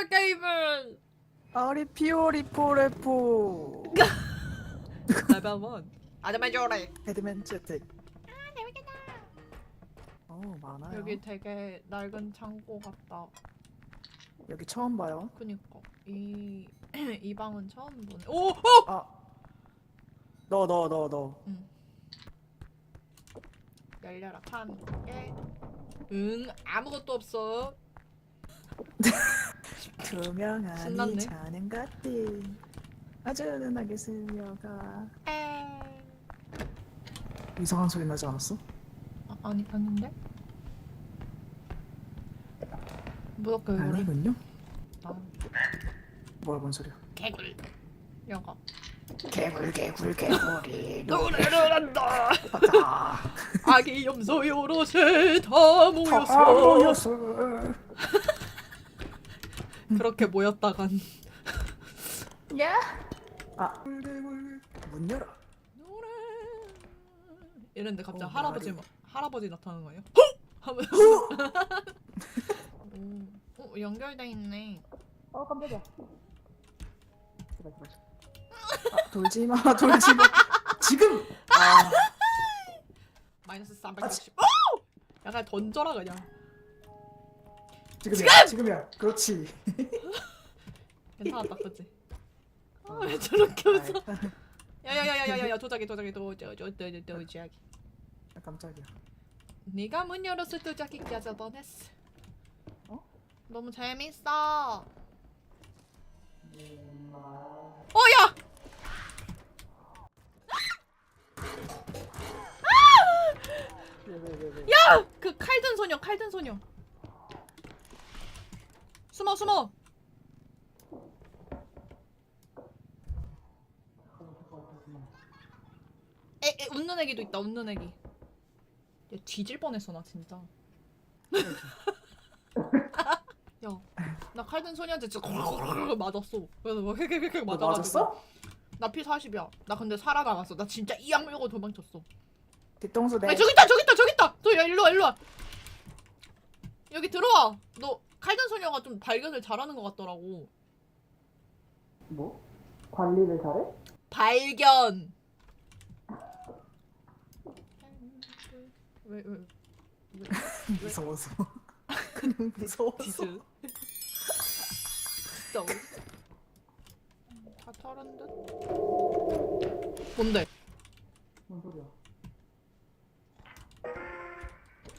씨발 게임은 아리피오리포레포. 레벨 1 아드만 줘래 헤드맨 채택. 어 많아요. 여기 여기, 되게 낡은 창고 같다. 여기 처음 봐요. 그니까. 이, 이 방은 처음 보네. 오! 오! 아 너 너 너너. 열려라. 판게 응 아무것도 없어 투명하니 신났네. 자는 것들. 아주 은하게 스며가. 에 이상한 소리 나지 않았어? 아, 아니 아닌데? 뭐야 그 아니군요. 아, 뭐야 뭔 소리야? 개굴. 영어 개굴 개굴 개굴이 노래를 한다. 아기 염소 요롯에 다다 모였어 그렇게 모였다간. 야 아, 문 열어. 노래 이랬는데 갑자기 어, 할아버지 말이- 할아버지 나타나는 거예요? 하면서. 오, 어, 연결돼 있네. 어 깜짝이야. 제발 제발 아, 돌지 마 돌지 마. 지금! 아. 마이너스 360 오! 약간 던져라 그냥 지금이야 지금 이야. 그렇지. 괜찮았다 그치? 아, 왜 저렇게 웃어? 아, 야야야야야야 도자기 도자기 도자기 도자기 도자기 아, 깜짝이야. 네가 문 열었을 때 도자기 깨져 뻔했어. 어? 너무 재밌어. 어야! 왜 왜 왜 왜? 야! 그 칼든 소녀, 칼든 소녀. 숨어, 숨어. 에, 에, 웃는 애기도 있다, 웃는 애기. 야, 뒤질 뻔했어, 나 진짜. 야, 나 칼든 소녀한테 진짜 맞았어. 그래서 막 헤헤헤헤 너 맞아가지고. 맞았어? 나피 40이야. 나 근데 살아나갔어. 나 진짜 이 악물고 도망쳤어. 뒤통수 내 아니 저기 있다 저기 있다 저기 있다 너 야, 일로 와 일로 와 여기 들어와 너 칼든 소녀가 좀 발견을 잘하는 것 같더라고. 뭐? 관리를 잘해? 발견! 왜왜 왜? 무서워서. 그냥 무서워서. 진짜 다 털은 듯? 뭔데? 뭔 소리야?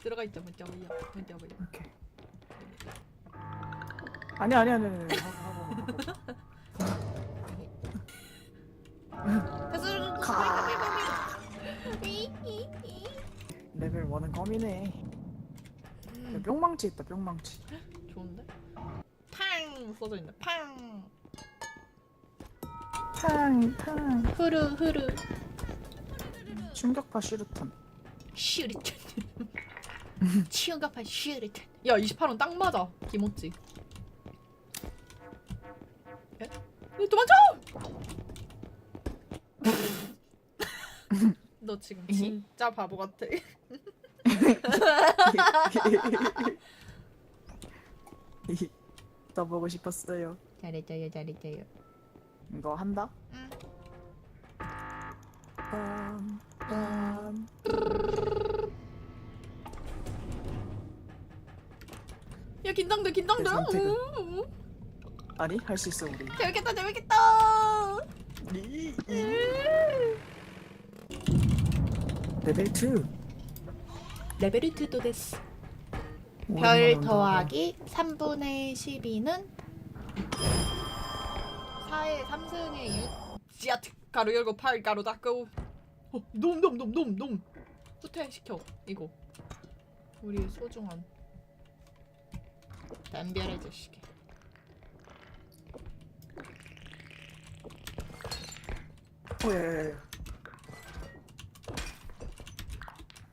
들어가 있자 문자. 보여 문자 보여 오케이 아니 아니 아니 아니 가. 레벨 1은 검이네. 야, 음, 뿅망치 있다 뿅망치. 좋은데? 팡 써져 있네 팡. 탕 탕 흐르 흐르. 충격파 슈루탄. 슈리탄. 치용갑한 슈리탄. 야 28원 딱 맞아 김오찌 도망쳐! 너 지금 진짜 바보 같아 더 보고 싶었어요 잘했어요 잘했어요 이거 한다? 응. 빰, 빰. 야 긴장돼 긴장돼 내 선택은. 음, 음. 아니 할 수 있어 우리. 재밌겠다 재밌겠다. 이, 이. 음. 레벨 2 레벨 2도 됐어. 별 더하기 3분의 12는 4의 3승의 6 지하트 가루 열고 8 가루 닦고. 어, 놈놈놈놈놈. 후퇴시켜 이거. 우리의 소중한 담별의 자식이 예예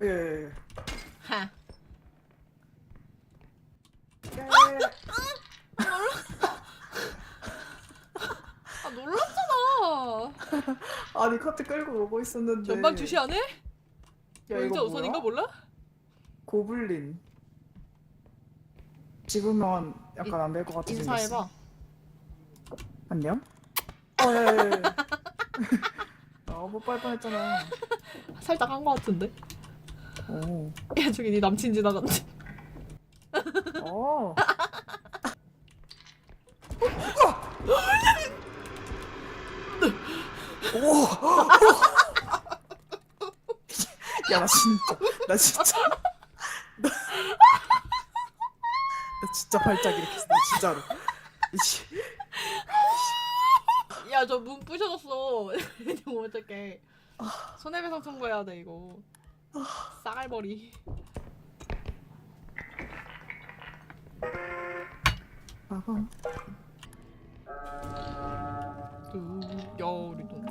예 예. 하 아 놀랐잖아 아니 커트 끌고 오고 있었는데 전방 주시 안 해? 야, 이거 우선인가? 몰라? 고블린 집으면 약간 안 될 것 같아. 인사해봐. 안녕? 어, 예, 예, 예. 어, 뽀뽀할 뻔했잖아. 살짝 한 거 같은데. 오. 야 저기 네 남친 지나갔는데. 어. 오. 야, 나 진짜, 나 진짜, 나, 나 진짜 발작 일으켰어, 나 진짜로. 이씨. 야 저 문 부셔졌어. 이거 어떡해. 손해배상 청구해야 돼 이거. 쌀머리. 빠밤. 야 우리 돈.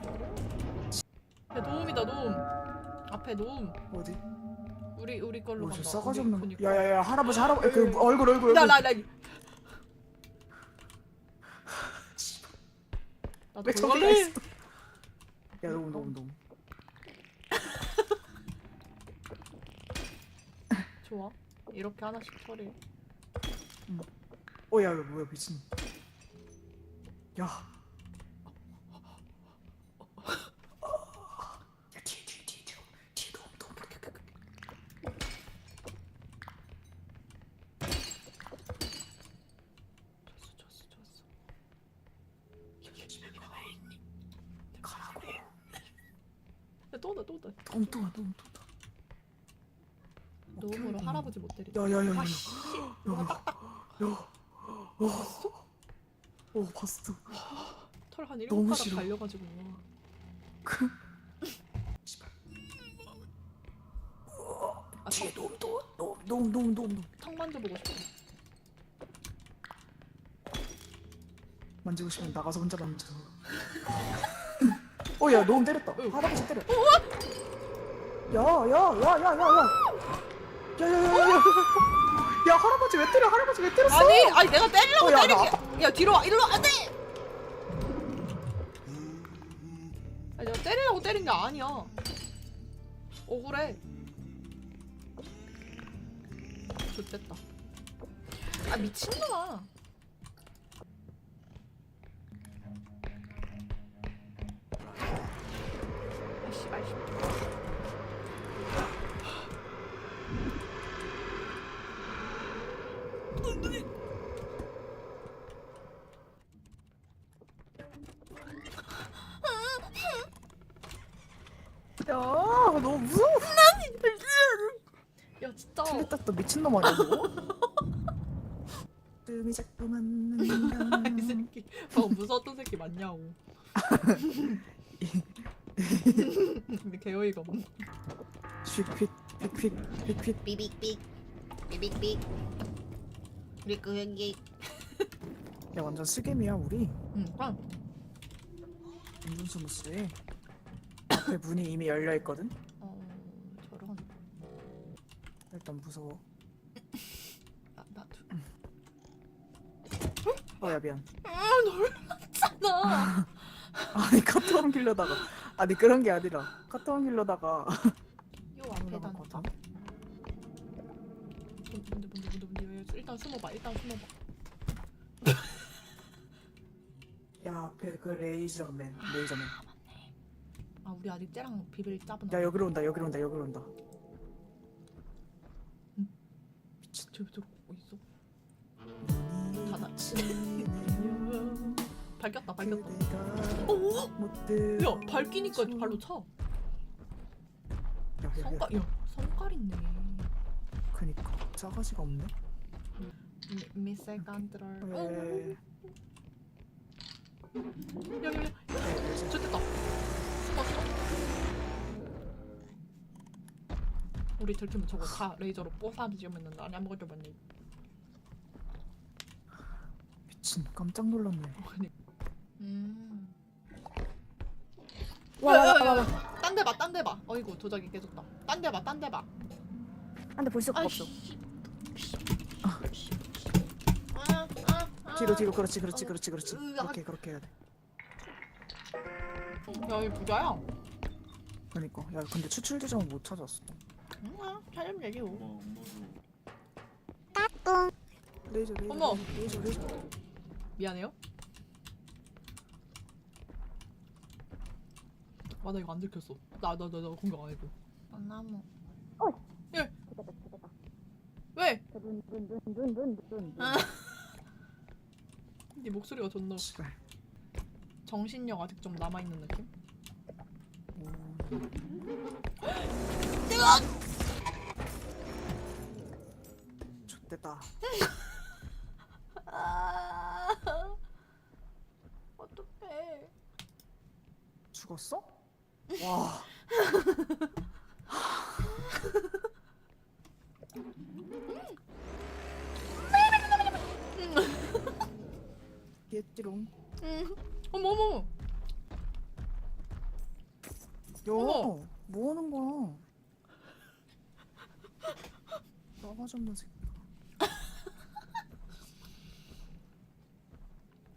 야 도움이다 도움. 앞에 도움. 어디? 우리 우리 걸로 어, 간다. 싸가지 우리- 없는. 그니까. 야야야 할아버지 할아버지 그 얼굴 얼굴 나 얼굴. 나 나. 나 왜 저기 돌갈래? 있어? 야 너무 너무 너무. 좋아. 이렇게 하나씩 처리해. 어야 이거 뭐야 미친. 야. 야 뒤에 뒤에 뒤에 뒤에 뒤에 너무 너무 좋았어 좋았어 좋았어. 가라고. 야, 또 나, 또 나. 너무 또 너무 또. 노음으로 할아버지 못 때리지. 야야야야. 아, 씨. 야. 어. 어 봤어. 털한 너무 일곱 가닥 싫어. 갈려가지고. 그. 뒤에 턱, 너무 또 너무 너무 너무 너무 턱 만져보고 싶어. 만지고 싶으면 나가서 혼자 만져. 어야 너무 때렸다. 응. 할아버지 때려. 야야야야야야야. 야야야야. 야 할아버지 왜 때려? 할아버지 왜 때렸어? 아니, 아니 내가 때리려고 어, 야, 때리기. 야 뒤로 와, 이리로 와, 안돼. 아니 내가 때리려고 때린 게 아니야. 억울해. 좋됐다. 아 미친놈아. 야 너무 무서워. 야 진짜. 틀렸다 또 미친놈 아니야 너? 뜸이 자꾸만 이 는다. 새끼 어 무서웠던 새끼 맞냐고 근데 개어이가 없네 휙휙 휙휙 휙휙. 삐빅빅 삐빅빅 그리고 여기 야 완전 스겜이야 우리. 응 그럼 완전 스무스해. 앞에 문이 이미 열려 있거든. 어 저런 일단 무서워. 나 나도 어야 미안. 아 놀랐잖아 아니 카트홈 길러다가 아니 그런 게 아니라 카트홈 길러다가 요 앞에 올라갈 단다 것 같아. 뭔데 뭔데 뭔데 뭔데 왜 일단 숨어봐 일단 숨어봐. 야 앞에 그 레이저맨 레이저맨. 아 우리 아직 쟤랑 비빌 짭은 야 여기로 온다 여기로 온다 여기로 온다. 저, 저 어딨어? 닫아 밝혔다 밝혔다. 오! 야 밝히니까 발로 차. 성깔 야. 성깔 있네. 그니까 싸가지가 없네. 미- 미셀 깐드럴. 어, 야야야 좋겠다. 숨었어? 우리 들키면 저거 다 레이저로 뽀사지면 아니 아무것도 못네 미친 깜짝 놀랐네. 아니 음 와 와 와 와 딴 데 봐, 딴 데 봐. 어이구, 도자기 깨졌다. 딴 데 봐, 딴 데 봐. 안돼 볼 수가 없어 아이씨. 아, 아, 아. 뒤로 뒤로 그렇지 그렇지 그렇지 그렇지 으악. 그렇게 그렇게 해야 돼 야, 이 부자야. 그니까 야 근데 추출 지점을 못 찾았어 응, 아, 찾으면 되지. 뭐. 레이저 레이저 어머. 레이저 레이저 미안해요. 아 나 이거 안 들켰어. 나 나 나 나 공격 안 해도. 나무. 왜? 눈눈눈눈눈눈 네 목소리가 존나 씨발 정신력 아직 좀 남아 있는 느낌? 좋됐다 아 어떡해. 죽었어? 와 얘띠롱 음. 어머 어머. 어머. 야, 뭐 하는 거야? 나가지 없는 새끼.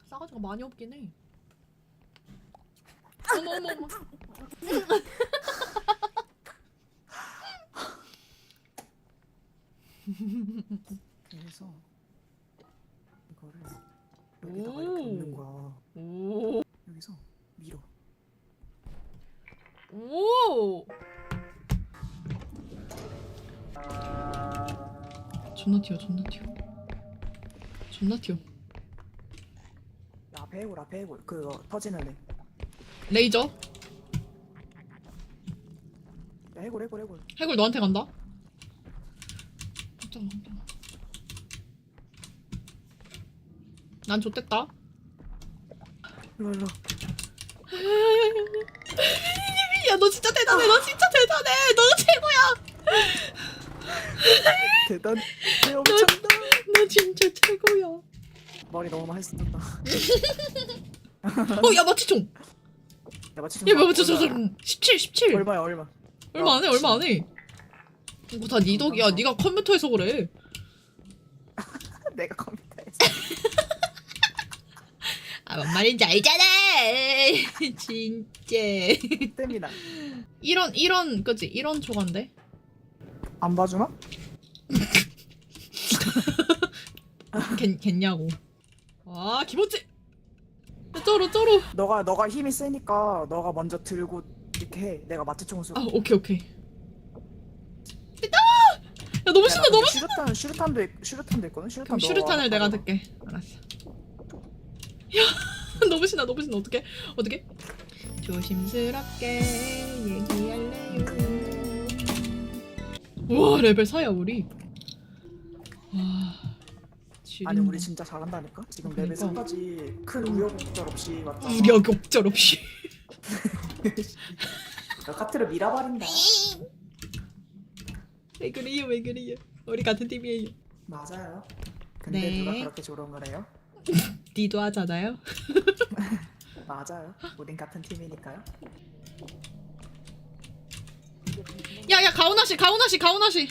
싸가지가 많이 없긴 해. 어머 어머 어머. 그래서 이거를 여기다가 오. 이렇게 넣는 거야. 오. 여기서 밀어. 오. 존나 튀어 존나 튀어. 존나 튀어. 아, 배골. 그거 터지는 애. 레이저. 야, 해골, 해골, 해골. 해골 너한테 간다. 난 좆됐다. 일로, 일로. 야 너 진짜 대단해. 너 진짜 대단해. 너 최고야. 대단. 내 엄청나. 너 진짜 최고야. 머리 너무 많이 썼다. 어야 마취총. 야, 마치 야 마취총 17 17. 얼마야, 얼마? 얼마 안 해, 얼마 안 해. 이거 다 네 덕이야. 네가 컴퓨터에서 그래. 내가 컴퓨터에서. 아, 뭔 말인지 알잖아. 진짜. 땜이다. 이런 이런 그치 이런 초간데. 안 봐주나? 겠 겠냐고. 아 기본지. 쪼로 쪼로. 너가, 너가 힘이 세니까 너가 먼저 들고 이렇게 해. 내가 마취총을 쏘고. 아 오케이 오케이. 됐다. 야 너무 신나 너무 신나. 슈루탄, 슈루탄도, 있- 슈루탄도 있거든? 슈루탄 그럼 슈루탄을 내가. 듣게. 알았어. 야 너무 신나 너무 신나 어떻게 어떻게? 조심스럽게 얘기할래요. 우와 레벨 4야 우리. 와. 아니 지린다. 우리 진짜 잘한다니까? 지금 그러니까. 레벨 3까지 큰 우여곡절 없이 왔잖아 우여곡절 없이. 야, 카트를 밀어버린다 왜 그래요 왜 그래요? 우리 같은 팀이에요. 맞아요 근데 네. 누가 그렇게 조롱 거래요? 니도 하잖아요. 맞아요 우린 같은 팀이니까요 야야 가오나 씨 가오나 씨 가오나 씨.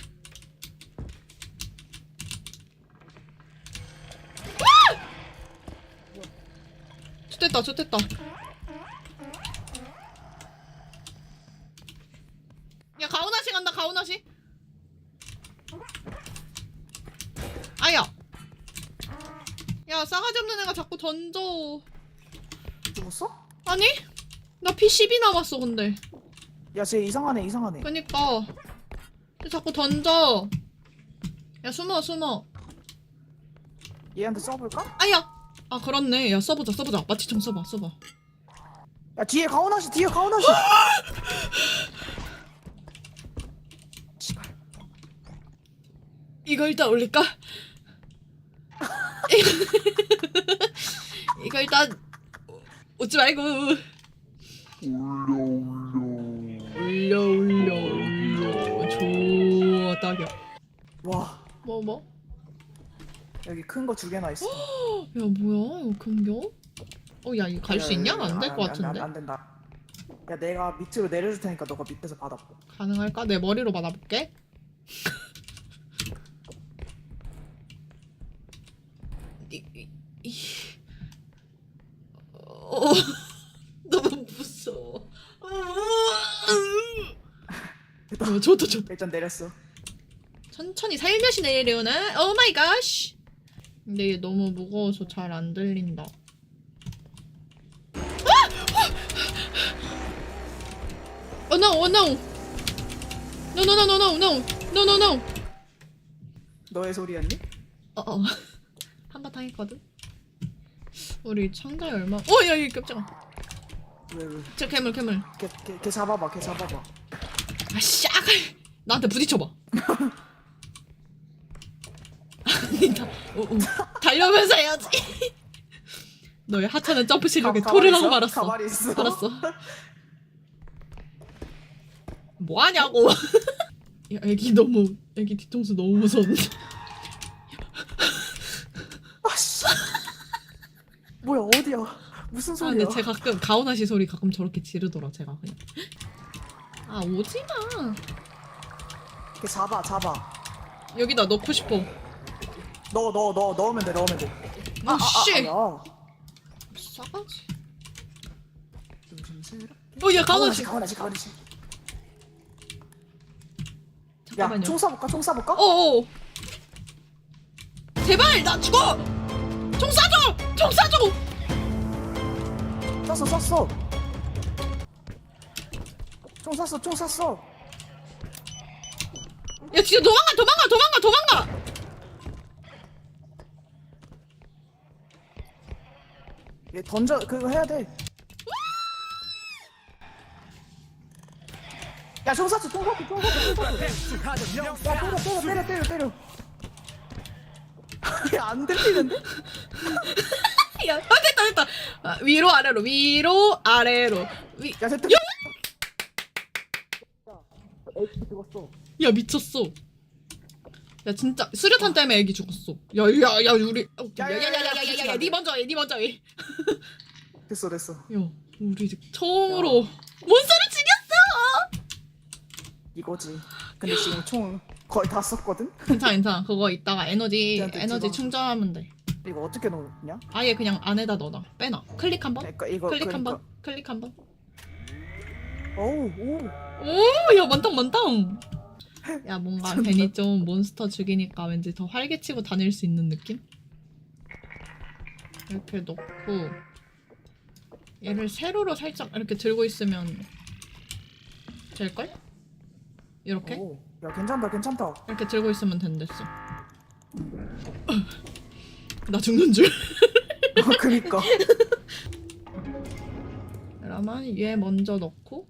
좋됐다 좋됐다. 야 가오나 씨 간다 가오나 씨. 아야. 야 싸가지 없는 애가 자꾸 던져. 죽었어? 아니? 나 P10이 남았어 근데. 야쟤 이상하네 이상하네 그니까 쟤 자꾸 던져 야 숨어 숨어 얘한테 써볼까? 아야 아 그렇네 야 써보자 써보자 마취총 써봐 써봐 야 뒤에 가오나시 뒤에 가오나시 씨발 이거 일단 올릴까? 이거, 일단 웃지 말고 올려 올려 올려 좋아 딱이야 와 뭐 뭐? 여기 큰 거 두 개나 있어 야 뭐야 이거 금겨? 어야 이거 갈 수 있냐? 안 될 것 안, 안, 같은데 안 된다 야 내가 밑으로 내려줄 테니까 너가 밑에서 받아 가능할까? 내 머리로 받아볼게. 이, 이, 이. 어, 너무 무서워. 어, 좋다 좋다. 일단 내렸어 천천히 살며시 내려오나? 오 마이 갓. 근데 얘 너무 무거워서 잘 안 들린다. 아! 어, no, oh, no. No, no, no, no, no, no. No, no, no. 너의 소리였니? 어, 어. 한바탕 했거든? 우리 창자에 얼마... 어, 야, 야, 깜짝아. 왜 왜? 저 괴물, 괴물. 걔, 걔, 걔 잡아봐 걔 잡아봐 아, 샤갈! 나한테 부딪혀봐. 아니, 나, 어, 어. 달려면서 해야지. 너의 하찮은 점프 실력에 가- 토를 가만히 하고 있어? 말았어. 가만히 있어 알았어. 뭐 하냐고. 야, 애기 너무, 애기 뒤통수 너무 무서운데. 아씨 뭐야 어디야 무슨 아, 소리야 근데 제가 가끔 가오나시 소리 가끔 저렇게 지르더라, 제가 그냥. 아, 오지 마. 걔 잡아 잡아 여기다 넣고 싶어. 넣어 넣어 넣어 넣으면 돼 넣으면 돼 아, 씨. 야. 싸가지. 어, 야, 가오나시 가오나시. 가오나시 가오나시 잠깐만요. 야총 쏴볼까 총 쏴볼까? 어어. 제발, 나 죽어! 총 쏴줘! 총 쏴줘! 쐈어 쐈어 총 쐈어 총 쐈어 야, 진짜 도망가, 도망가, 도망가, 도망가! 얘 던져 그거 해야 돼. 야, 총 쐈어, 총 쐈어, 총 쐈어, 총 쐈어. 야, 때려, 때려, 때려, 때려, 때려. 야안 들리는데? 야, 아, 됐다, 됐다. 아, 위로, 아래로, 위로, 아래로. 위... 야, 됐다. 애기 죽었어. 야 미쳤어. 야 진짜 수류탄 때문에 애기 죽었어. 야야야 우리 야야야야야야 니 먼저 해, 니 먼저 해. 됐어 됐어 우리 이제 처음으로 몬스터를 죽였어. 이거지 근데 지금 총 거의 다 썼거든? 괜찮아 괜찮아 그거 이따가 에너지 에너지 뭐. 충전하면 돼. 이거 어떻게 넣냐? 아예 그냥 안에다 넣어놔. 빼놔. 클릭 한 번. 네, 이거 클릭 그러니까. 한 번. 클릭 한 번. 오우 오우 오야 만땅 만땅. 야, 뭔가 괜히 좀 몬스터 죽이니까 왠지 더 활개치고 다닐 수 있는 느낌? 이렇게 놓고 얘를 세로로 살짝 이렇게 들고 있으면 될걸? 이렇게? 오. 야, 괜찮다, 괜찮다. 이렇게 들고 있으면 된댔어. 나 죽는 줄. 어, 그니까. 그러면 얘 먼저 넣고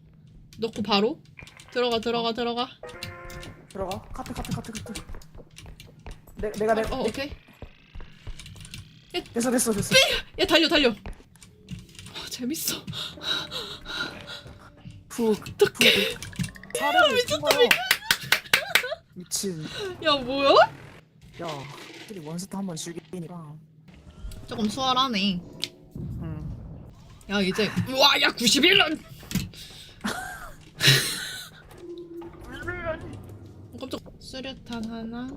넣고 바로 들어가 들어가 들어가. 들어가. 카트, 카트, 카트, 카트. 내, 내가, 내가. 어, 오케이. 됐어, 됐어, 됐어. 얘 달려 달려. 아, 재밌어. 푹. 어떡해. 사람을 미쳤다, 미친. 야 뭐야? 야, 우리 원스타 한번 죽이니까. 조금 수월하네. 응. 야 이제 우와 야 91런. 어, 깜짝. 수류탄 하나.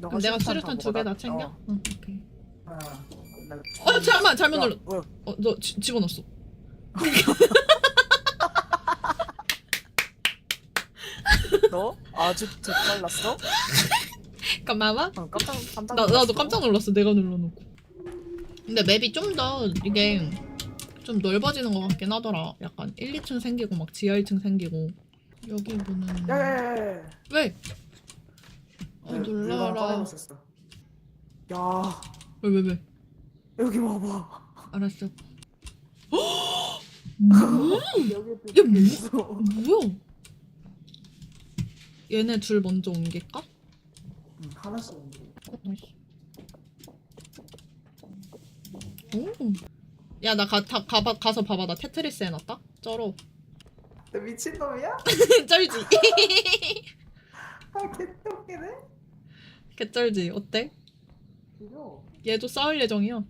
그럼 내가 수류탄 두 개 다 챙겨? 어, 응 오케이. 어, 나- 어 잠깐만 잘못 야, 눌러. 뭐야? 어너 집어넣었어. 너 아주 재빨랐어? 잠깐만. 어, 깜짝 깜짝. 나 놀랐어. 나도 깜짝 놀랐어. 내가 눌러놓고. 근데 맵이 좀 더 이게 좀 넓어지는 것 같긴 하더라. 약간 1, 2층 생기고 막 지하 1층 생기고 여기 보는. 야야야야. 왜? 아 놀라라. 야왜 왜 왜? 여기 봐봐. 알았어. 여기 야, 뭐? 있어. 뭐야? 얘네 둘 먼저 옮길까? 응, 하나씩. 옮겨. 어. 오. 야, 나 가, 다, 가봐, 가서 봐봐. 나 테트리스 해놨다? 쩔어. 너 미친 놈이야? 쩔지? 아 개떡이네. 개쩔지? 어때? 그죠? 얘도 싸울 예정이야.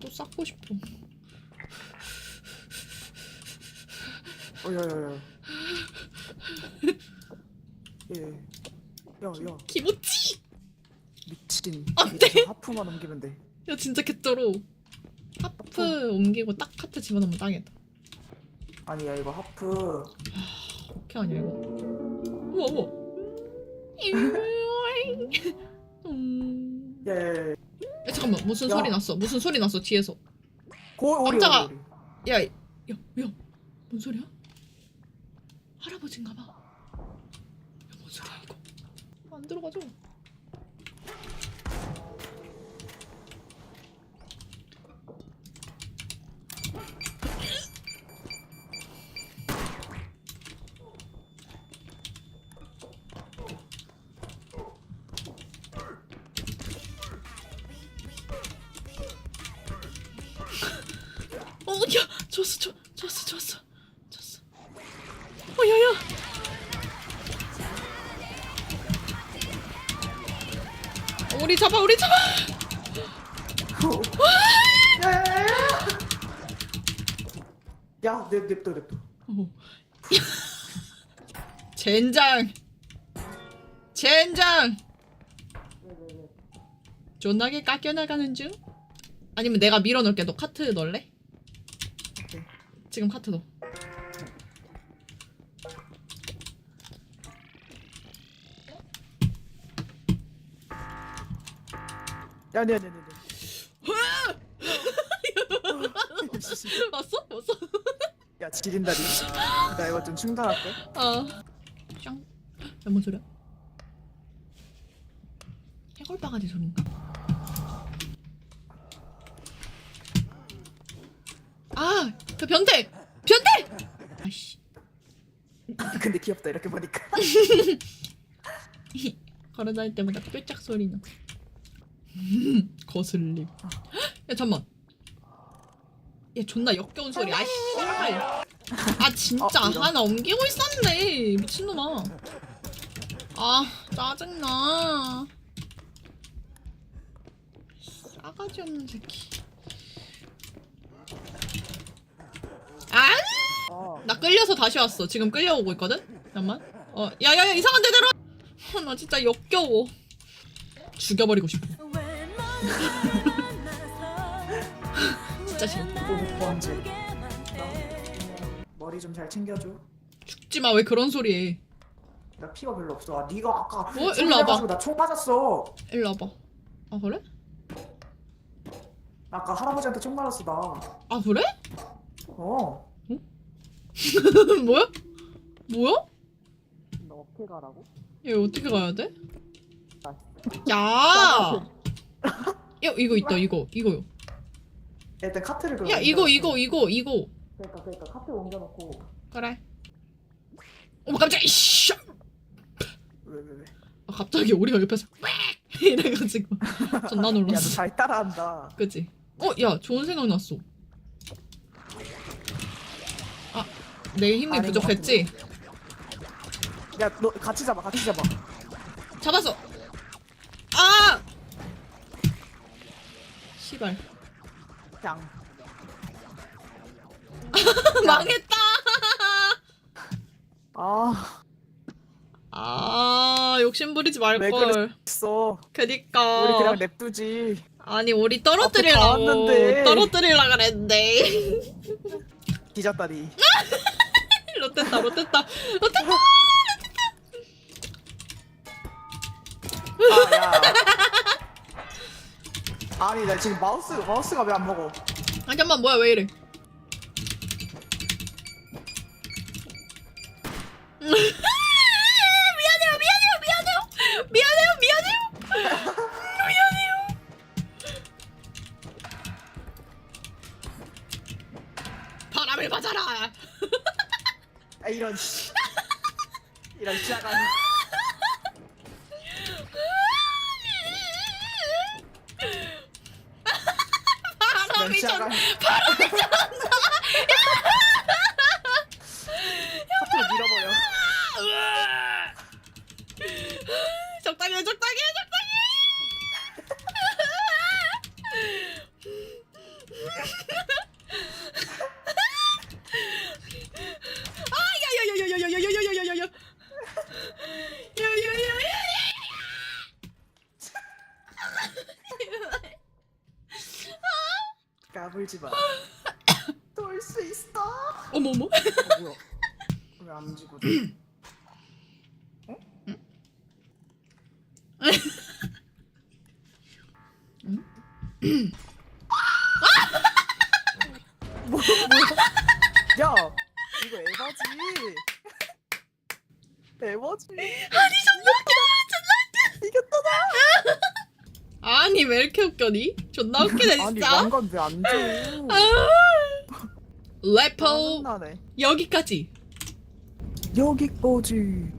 또 쌓고 싶어. 어야야야. 예. 야야 기모치! 미친. 안 이제 하프만 옮기면 돼. 야, 진짜 개쩔어. 하프 옮기고 딱 하트 집어넣으면 딱이다. 아니야 이거 하프. 어떻게 하냐, 이거. 우와, 우와. 음. 야야야 야, 잠깐만 무슨 야. 소리 났어 무슨 소리 났어 뒤에서 고 오리 깜짝아. 오리 오리 야, 야, 야, 뭔 소리야? 할아버지인가 봐. 야, 뭔 소리야 이거? 안 들어가죠? 야 냅, 냅둬 냅둬 어. 젠장. 젠장. 존나게 깎여 나가는 중. 아니면 내가 밀어넣을게. 너 카트 넣을래? 지금 카트 넣어. 야 야 야 야야 봤어? 봤어? 야 지린다리 나 이거 좀 충전할게 어. 짱. 야, 뭔 소리야? 해골 바가지 소린가? 아, 그 변태! 변태! 아씨, 근데 귀엽다 이렇게 보니까 걸어다닐 때마다 뾰짝 소리 나. 거슬림. 야, 잠만. 얘 존나 역겨운 소리. 아, 씨발. 아, 진짜 어, 이런. 하나 옮기고 있었네. 미친놈아. 아, 짜증나. 싸가지 없는 새끼. 아! 어나 끌려서 다시 왔어. 지금 끌려오고 있거든? 잠깐만. 어, 야야야, 이상한 데 내려! 아, 나 진짜 역겨워. 죽여버리고 싶어. 진짜 싫어. 또 번째 머리 좀 잘 챙겨줘 죽지 마, 왜 그런 소리 해. 나 피가 별로 없어 아 니가 아까 뭐? 총 일로 와봐. 나총 맞았어 일로 와봐. 아, 그래? 아까 할아버지한테 총 맞았어 아, 그래? 나어 뭐야? 뭐야? 너 어떻게 가라고? 얘 어떻게 가야 돼? 야! 야, 이거 있다, 이거, 이거요. 일단 카트를 그럼 야, 이거, 이거, 이거, 이거. 그러니까 그러니까 카트 옮겨놓고 그래. 어머, 깜짝이야, 이씨! 왜 왜 왜? 아, 갑자기 우리가 옆에서 이래가지고 존나 야너 놀랐어. 잘 따라한다 그치? 어, 야, 좋은 생각 났어. 아, 내 힘이 부족했지? 야 너 같이 잡아 같이 잡아 잡았어. 아! 시발. 양 망했다. 아 아, 욕심 부리지 왜 말걸. 그니까. 우리 그냥 냅두지 아니, 우리 앞에 다 떨어뜨리려고. 왔는데. 떨어뜨리려 그랬는데. 뒤졌다니 롯됐다, 롯됐다. 롯됐다! 아 야 아니 나 지금 마우스 마우스가 왜 안 먹어 아, 잠만, 뭐야, 왜 이래. 미안해요, 미안해요, 미안해요. 미안해요, 미안해요. 미안해요. 바람을 맞아라. 아 이런 씨 이런 씨아가 시작할. 바로 시작한다. 까불지 마. 돌 수 있어. 어머 어머. 어, 뭐야? 왜 안 지고? 웃겨니? 존나 웃기네 아니 진짜 왕관 왜안 줘? 아. 짜증나네. 여기까지 여기까지.